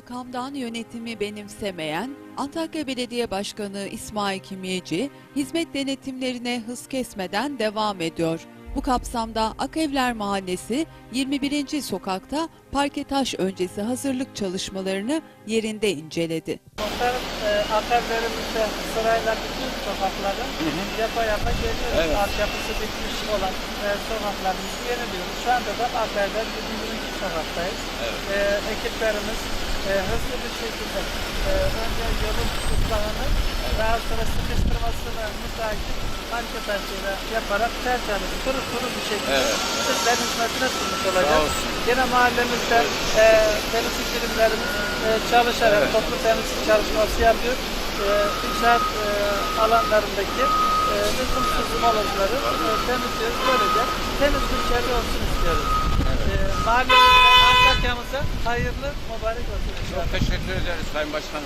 makamdan yönetimi benimsemeyen Antakya Belediye Başkanı İsmail Kimyeci, hizmet denetimlerine hız kesmeden devam ediyor. Bu kapsamda Akevler Mahallesi 21. sokakta parke taş öncesi hazırlık çalışmalarını yerinde inceledi. Muhtarım e, aferlerimizde sırayla bütün sokakları yapa yapa geliyoruz. Evet. Altyapısı bitmiş olan e, sokaklarımızı yeniliyoruz. Şu anda da aferler 22 sokaktayız. Evet. E, ekiplerimiz e, hızlı bir şekilde e, önce yolun ıslahını daha sonra sıkıştırmasını müteakip parke taşıyla yaparak tertemiz, kuru kuru bir şekilde Evet. sizlerin hizmetine sunmuş olacak. Yine mahallemizde e, temizlik birimlerimiz e, çalışarak Evet. toplu temizlik çalışması yapıyor. E, inşaat e, alanlarındaki e, lüzumsuz molozları e, temizliyoruz. Böylece temiz bir çevre olsun istiyoruz. E, mahallemize, Antakya'mıza hayırlı, mübarek olsun. Çok teşekkür ederiz Sayın Başkanım.